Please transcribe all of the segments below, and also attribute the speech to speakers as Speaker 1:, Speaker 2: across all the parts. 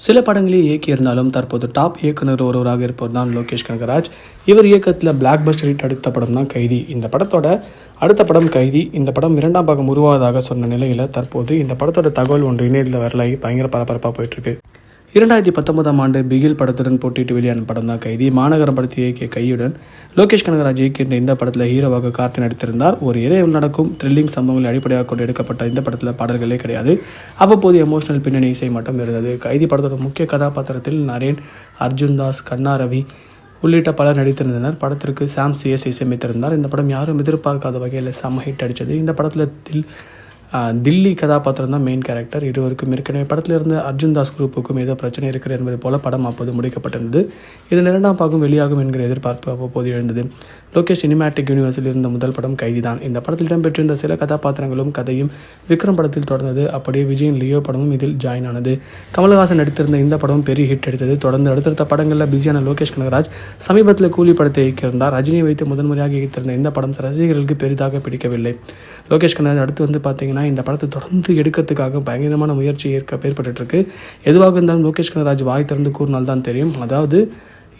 Speaker 1: சில படங்களே இயக்கியிருந்தாலும் தற்போது டாப் இயக்குனர் ஒருவராக இருப்பவர் தான் லோகேஷ் கனகராஜ். இவர் இயக்கத்தில் பிளாக் பஸ்டர் ஹிட் அடுத்த படம் தான் கைதி. இந்த படத்தோட அடுத்த படம் கைதி. இந்த படம் இரண்டாம் பாகம் உருவாவதாக சொன்ன நிலையில் தற்போது இந்த படத்தோட தகவல் ஒன்று இணையத்தில் வரலாகி பயங்கர பரபரப்பாக போயிட்டுருக்கு இரண்டாயிரத்தி பத்தொன்பதாம் ஆண்டு பிகில் படத்துடன் போட்டிட்டு வெளியான படம் தான் கைதி. மாநகரம் படத்தை இயக்கிய கையுடன். லோகேஷ் கனகராஜ் இயக்கின்ற இந்த படத்தில் ஹீரோவாக கார்த்தி நடித்திருந்தார். ஒரு இரவில் நடக்கும் த்ரில்லிங் சம்பவங்களை அடிப்படையாக கொண்டு எடுக்கப்பட்ட இந்த படத்தில் பாடல்களே கிடையாது. அவ்வப்போது எமோஷனல் பின்னணி இசை மட்டும் இருந்தது. கைதி படத்தோட முக்கிய கதாபாத்திரத்தில் நரேன் அர்ஜுன் தாஸ் கண்ணா ரவி உள்ளிட்ட பலர் நடித்திருந்தனர். படத்திற்கு சாம் சிஎஸ் இசையமைத்திருந்தார். இந்த படம் யாரும் எதிர்பார்க்காத வகையில் செம்ம ஹிட் அடித்தது இந்த படத்தில் தில் தில்லி கதாபாத்திரம் தான் மெயின் கேரக்டர் இருவருக்கும் ஏற்கனவே படத்தில் இருந்த அர்ஜுன் தாஸ் குரூப்புக்கும் ஏதோ பிரச்சனை இருக்கிறது என்பது போல படம் அப்போது முடிக்கப்பட்டிருந்தது. இதன் இரண்டாம் பாகம் வெளியாகும் என்கிற எதிர்பார்ப்பு அப்போது எழுந்தது. லோகேஷ் சினிமேட்டிக் யூனிவர்ஸில் இருந்த முதல் படம் கைதி தான் இந்த படத்தில் இடம்பெற்றிருந்த சில கதாபாத்திரங்களும் கதையும் விக்ரம் படத்தில் தொடர்ந்தது. அப்படியே விஜயின் லியோ படமும் இதில் ஜாயின் ஆனது. கமல்ஹாசன் நடித்திருந்த இந்த படம் பெரிய ஹிட் எடுத்தது தொடர்ந்து அடுத்தடுத்த படங்களில் பிஸியான லோகேஷ் கனகராஜ் சமீபத்தில் கூலி படத்தை இயக்கியிருந்தார். ரஜினியை வைத்து முதன்முறையாக இயக்கியிருந்த இந்த படம் ரசிகர்களுக்கு பெரிதாக பிடிக்கவில்லை. லோகேஷ் கனகராஜ் அடுத்து வந்து பார்த்தீங்கன்னா இந்த படத்தை தொடர்ந்து எடுக்கிறதுக்காக பயங்கரமான முயற்சி ஏற்க ஏற்பட்டுருக்கு எதுவாக இருந்தாலும் லோகேஷ் கனராஜ் வாய் திறந்து கூறினால் தான் தெரியும். அதாவது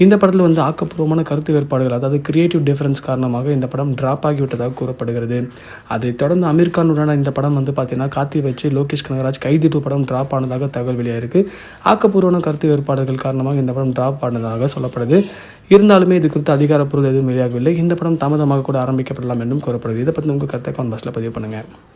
Speaker 1: இந்த படத்தில் வந்து ஆக்கப்பூர்வமான கருத்து வேறுபாடுகள் அதாவது கிரியேட்டிவ் டிஃபரன்ஸ் காரணமாக இந்த படம் டிராப் ஆகிவிட்டதாக கூறப்படுகிறது. அதைத் தொடர்ந்து அமீர் கானுடனான இந்த படம் வந்து பார்த்தீங்கன்னா காத்தி வச்சு லோகேஷ் கனகராஜ் கைதி டூ படம் டிராப் ஆனதாக தகவல் வெளியாயிருக்கு. ஆக்கப்பூர்வமான கருத்து வேறுபாடுகள் காரணமாக இந்த படம் டிராப் ஆனதாக சொல்லப்படுது. இருந்தாலுமே இது குறித்து அதிகாரப்பூர்வ எதுவும் வெளியாகவில்லை. இந்த படம் தாமதமாக கூட ஆரம்பிக்கப்படலாம் என்றும் கூறப்படுது. இதை பற்றி உங்கள் கருத்தை கான்பாஸில் பதிவு பண்ணுங்கள்